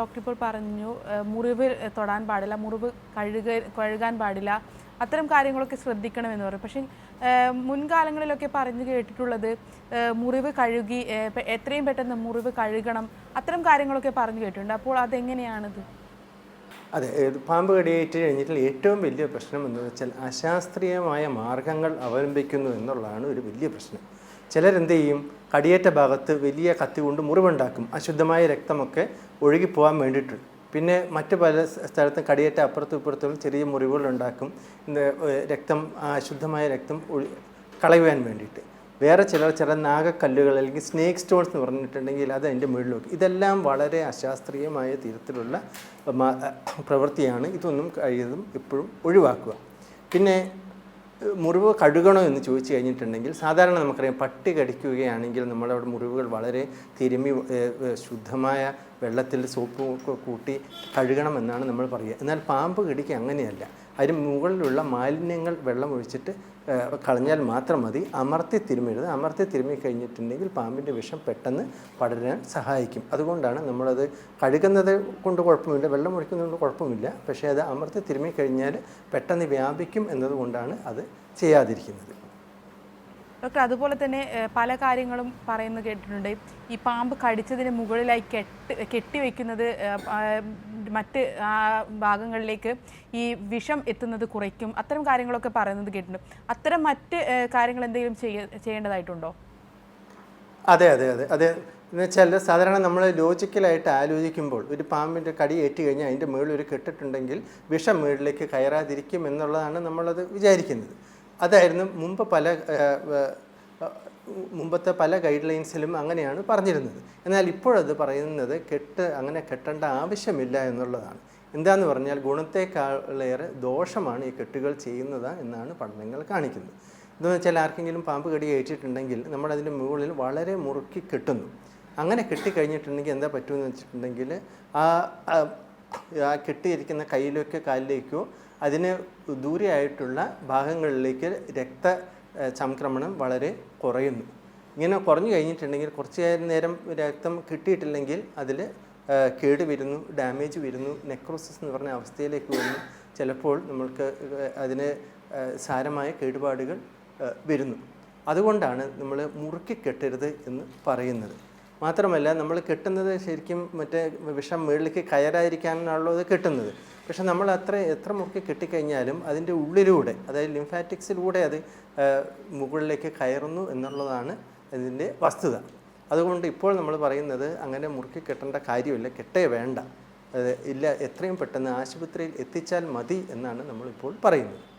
Doctor ഇപ്പോൾ പറഞ്ഞു മുറിവ് തൊടാൻ പാടില്ല മുറിവ് കഴുക കഴുകാൻ പാടില്ല. അത്തരം കാര്യങ്ങളൊക്കെ ശ്രദ്ധിക്കണമെന്ന് പറയും പക്ഷേ മുൻകാലങ്ങളിലൊക്കെ പറഞ്ഞു കേട്ടിട്ടുള്ളത് മുറിവ് കഴുകി എത്രയും പെട്ടെന്ന് മുറിവ് കഴുകണം അത്തരം കാര്യങ്ങളൊക്കെ പറഞ്ഞു കേട്ടിട്ടുണ്ട്. അപ്പോൾ അതെങ്ങനെയാണിത്? അതെ പാമ്പ് കടിയേറ്റ് കഴിഞ്ഞിട്ടുള്ള ഏറ്റവും വലിയ പ്രശ്നം എന്ന് വെച്ചാൽ അശാസ്ത്രീയമായ മാർഗങ്ങൾ അവലംബിക്കുന്നു എന്നുള്ളതാണ് ഒരു വലിയ പ്രശ്നം. ചിലരെന്ത് ചെയ്യും കടിയേറ്റ ഭാഗത്ത് വലിയ കത്തി കൊണ്ട് മുറിവുണ്ടാക്കും. അശുദ്ധമായ രക്തമൊക്കെ ഒഴുകിപ്പോകാൻ വേണ്ടിയിട്ട് പിന്നെ മറ്റു പല സ്ഥലത്തും കടിയേറ്റ അപ്പുറത്തും ഇപ്പുറത്തും ചെറിയ മുറിവുകൾ ഉണ്ടാക്കും രക്തം അശുദ്ധമായ രക്തം കളയുവാൻ വേണ്ടിയിട്ട് വേറെ ചിലർ ചില നാഗക്കല്ലുകൾ അല്ലെങ്കിൽ സ്നേക്ക് സ്റ്റോൺസ് എന്ന് പറഞ്ഞിട്ടുണ്ടെങ്കിൽ അത് അതിന്റെ മുകളിൽ ഇതെല്ലാം വളരെ അശാസ്ത്രീയമായ തരത്തിലുള്ള പ്രവൃത്തിയാണ്. ഇതൊന്നും കഴിയതും എപ്പോഴും ഒഴിവാക്കുക. പിന്നെ മുറിവ് കഴുകണോ എന്ന് ചോദിച്ചു കഴിഞ്ഞിട്ടുണ്ടെങ്കിൽ സാധാരണ നമുക്കറിയാം പട്ടി കടിക്കുകയാണെങ്കിൽ നമ്മളവിടെ മുറിവുകൾ വളരെ തിരുമ്മി ശുദ്ധമായ വെള്ളത്തിൽ സോപ്പ് കൂട്ടി കഴുകണമെന്നാണ് നമ്മൾ പറയുക. എന്നാൽ പാമ്പ് കടിക്ക് അങ്ങനെയല്ല. അതിന് മുകളിലുള്ള മാലിന്യങ്ങൾ വെള്ളം ഒഴിച്ചിട്ട് കളഞ്ഞാൽ മാത്രം മതി. അമർത്തി തിരുമരുത്. അമർത്തി തിരുമ്മി കഴിഞ്ഞിട്ടുണ്ടെങ്കിൽ പാമ്പിന്റെ വിഷം പെട്ടെന്ന് പടരാൻ സഹായിക്കും. അതുകൊണ്ടാണ് നമ്മളത് കഴുകുന്നത് കൊണ്ട് കുഴപ്പമില്ല വെള്ളം ഒഴിക്കുന്നത് കൊണ്ട് കുഴപ്പമില്ല. പക്ഷേ അത് അമർത്തി തിരുമ്മി കഴിഞ്ഞാൽ പെട്ടെന്ന് വ്യാപിക്കും എന്നതുകൊണ്ടാണ് അത് ചെയ്യാതിരിക്കുന്നത്. ഡോക്ടർ അതുപോലെ തന്നെ പല കാര്യങ്ങളും പറയുന്നത് കേട്ടിട്ടുണ്ട്. ഈ പാമ്പ് കടിച്ചതിന് മുകളിലായി കെട്ട് കെട്ടിവെക്കുന്നത് മറ്റ് ഭാഗങ്ങളിലേക്ക് ഈ വിഷം എത്തുന്നത് കുറയ്ക്കും. അത്തരം കാര്യങ്ങളൊക്കെ പറയുന്നത് കേട്ടിട്ടുണ്ട്. അത്തരം മറ്റ് കാര്യങ്ങൾ എന്തെങ്കിലും ചെയ്യ ചെയ്യേണ്ടതായിട്ടുണ്ടോ? അതെ അതെ അതെ. അതെ എന്ന് വെച്ചാൽ സാധാരണ നമ്മൾ ലോജിക്കലായിട്ട് ആലോചിക്കുമ്പോൾ ഒരു പാമ്പിന്റെ കടി ഏറ്റു കഴിഞ്ഞാൽ അതിന്റെ മുകളിൽ ഒരു കെട്ടിട്ടുണ്ടെങ്കിൽ വിഷം മുകളിലേക്ക് കയറാതിരിക്കും എന്നുള്ളതാണ് നമ്മളത് വിചാരിക്കുന്നത്. അതായിരുന്നു മുമ്പ് പല മുമ്പത്തെ പല ഗൈഡ് ലൈൻസിലും അങ്ങനെയാണ് പറഞ്ഞിരുന്നത്. എന്നാൽ ഇപ്പോഴത് പറയുന്നത് കെട്ട് അങ്ങനെ കെട്ടേണ്ട ആവശ്യമില്ല എന്നുള്ളതാണ്. എന്താന്ന് പറഞ്ഞാൽ ഗുണത്തെക്കാളേറെ ദോഷമാണ് ഈ കെട്ടുകൾ ചെയ്യുന്നത് എന്നാണ് പഠനങ്ങൾ കാണിക്കുന്നത്. ഇതെന്ന് വെച്ചാൽ ആർക്കെങ്കിലും പാമ്പ് കടി കഴിച്ചിട്ടുണ്ടെങ്കിൽ നമ്മളതിന്റെ മുകളിൽ വളരെ മുറുക്കി കെട്ടുന്നു. അങ്ങനെ കെട്ടിക്കഴിഞ്ഞിട്ടുണ്ടെങ്കിൽ എന്താ പറ്റുമെന്ന് വെച്ചിട്ടുണ്ടെങ്കിൽ ആ കെട്ടിയിരിക്കുന്ന കയ്യിലേക്കോ കാലിലേക്കോ അതിന് ദൂരെയായിട്ടുള്ള ഭാഗങ്ങളിലേക്ക് രക്ത സംക്രമണം വളരെ കുറയുന്നു. ഇങ്ങനെ കുറഞ്ഞു കഴിഞ്ഞിട്ടുണ്ടെങ്കിൽ കുറച്ച് നേരം രക്തം കിട്ടിയിട്ടില്ലെങ്കിൽ അതിൽ കേട് വരുന്നു ഡാമേജ് വരുന്നു നെക്രോസിസ് എന്ന് പറഞ്ഞ അവസ്ഥയിലേക്ക് വരുന്നു. ചിലപ്പോൾ നമ്മൾക്ക് അതിന് സാരമായ കേടുപാടുകൾ വരുന്നു. അതുകൊണ്ടാണ് നമ്മൾ മുറുക്കി കെട്ടരുത് എന്ന് പറയുന്നത്. മാത്രമല്ല നമ്മൾ കെട്ടുന്നത് ശരിക്കും മറ്റേ വിഷം മുകളിലേക്ക് കയറാതിരിക്കാനാണല്ലോ അത് കെട്ടുന്നത്. പക്ഷെ നമ്മൾ അത്ര എത്ര മുറുക്കി കെട്ടിക്കഴിഞ്ഞാലും അതിന്റെ ഉള്ളിലൂടെ അതായത് ലിംഫാറ്റിക്സിലൂടെ അത് മുകളിലേക്ക് കയറുന്നു എന്നുള്ളതാണ് അതിന്റെ വസ്തുത. അതുകൊണ്ട് ഇപ്പോൾ നമ്മൾ പറയുന്നത് അങ്ങനെ മുറുക്കി കെട്ടേണ്ട കാര്യമില്ല കെട്ടേ വേണ്ട. ഇല്ല എത്രയും പെട്ടെന്ന് ആശുപത്രിയിൽ എത്തിച്ചാൽ മതി എന്നാണ് നമ്മളിപ്പോൾ പറയുന്നത്.